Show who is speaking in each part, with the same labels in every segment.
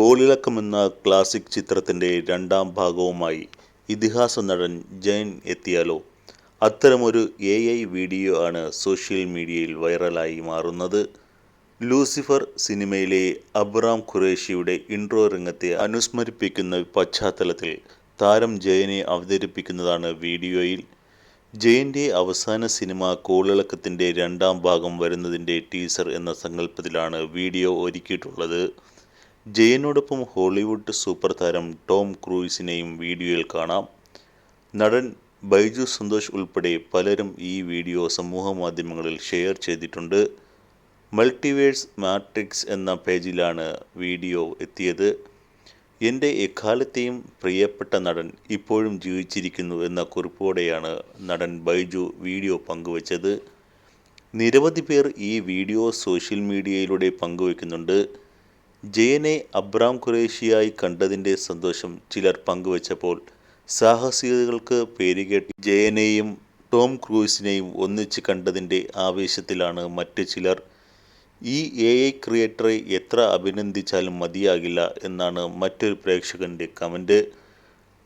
Speaker 1: കോളിളക്കം എന്ന ക്ലാസിക് ചിത്രത്തിന്റെ രണ്ടാം ഭാഗവുമായി ഇതിഹാസ നടൻ ജയൻ എത്തിയാലോ. അത്തരമൊരു എ ഐ വീഡിയോ ആണ് സോഷ്യൽ മീഡിയയിൽ വൈറലായി മാറുന്നത്. ലൂസിഫർ സിനിമയിലെ അബ്രാം ഖുറേഷിയുടെ ഇൻട്രോ രംഗത്തെ അനുസ്മരിപ്പിക്കുന്ന പശ്ചാത്തലത്തിൽ താരം ജയനെ അവതരിപ്പിക്കുന്നതാണ് വീഡിയോയിൽ. ജയന്റെ അവസാന സിനിമ കോളിളക്കത്തിന്റെ രണ്ടാം ഭാഗം വരുന്നതിന്റെ ടീസർ എന്ന സങ്കല്പത്തിലാണ് വീഡിയോ ഒരുക്കിയിട്ടുള്ളത്. ജയനോടൊപ്പം ഹോളിവുഡ് സൂപ്പർ താരം ടോം ക്രൂയിസിനെയും വീഡിയോയിൽ കാണാം. നടൻ ബൈജു സന്തോഷ് ഉൾപ്പെടെ പലരും ഈ വീഡിയോ സമൂഹമാധ്യമങ്ങളിൽ ഷെയർ ചെയ്തിട്ടുണ്ട്. മൾട്ടിവേഴ്സ് മാട്രിക്സ് എന്ന പേജിലാണ് വീഡിയോ എത്തിയത്. എന്റെ എക്കാലത്തെയും പ്രിയപ്പെട്ട നടൻ ഇപ്പോഴും ജീവിച്ചിരിക്കുന്നു എന്ന കുറിപ്പോടെയാണ് നടൻ ബൈജു വീഡിയോ പങ്കുവച്ചത്. നിരവധി പേർ ഈ വീഡിയോ സോഷ്യൽ മീഡിയയിലൂടെ പങ്കുവയ്ക്കുന്നുണ്ട്. ജയനെ അബ്രാം ഖുറേഷിയായി കണ്ടതിന്റെ സന്തോഷം ചിലർ പങ്കുവച്ചപ്പോൾ സാഹസികതകൾക്ക് പേരുകേട്ട് ജയനെയും ടോം ക്രൂസിനെയും ഒന്നിച്ച് കണ്ടതിന്റെ ആവേശത്തിലാണ് മറ്റ് ചിലർ. ഈ എ ഐ ക്രിയേറ്ററെ എത്ര അഭിനന്ദിച്ചാലും മതിയാകില്ല എന്നാണ് മറ്റൊരു പ്രേക്ഷകന്റെ കമന്റ്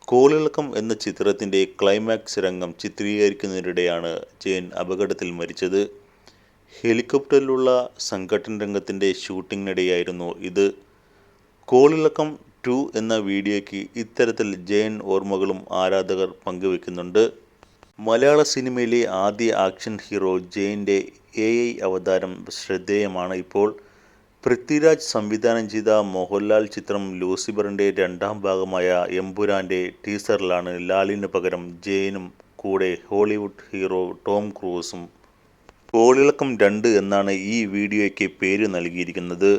Speaker 1: കോളിളക്കം എന്ന ചിത്രത്തിന്റെ ക്ലൈമാക്സ് രംഗം ചിത്രീകരിക്കുന്നതിനിടെയാണ് ജയൻ അപകടത്തിൽ മരിച്ചത്. ഹെലികോപ്റ്ററിലുള്ള സംഘട്ടൻ രംഗത്തിന്റെ ഷൂട്ടിങ്ങിനിടെയായിരുന്നു ഇത്. കോളിളക്കം ടു എന്ന വീഡിയോയ്ക്ക് ഇത്തരത്തിൽ ജയൻ ഓർമ്മകളും ആരാധകർ പങ്കുവെക്കുന്നുണ്ട് മലയാള സിനിമയിലെ ആദ്യ ആക്ഷൻ ഹീറോ ജയന്റെ എ ഐ അവതാരം ശ്രദ്ധേയമാണ്. ഇപ്പോൾ പൃഥ്വിരാജ് സംവിധാനം ചെയ്ത മോഹൻലാൽ ചിത്രം ലൂസിഫറിന്റെ രണ്ടാം ഭാഗമായ എംപുരാന്റെ ടീസറിലാണ് ലാലിന് പകരം ജയനും കൂടെ ഹോളിവുഡ് ഹീറോ ടോം ക്രൂസും കോളിളക്കം രണ്ട് എന്നാണ് ഈ വീഡിയോയ്ക്ക് പേര് നൽകിയിരിക്കുന്നത്.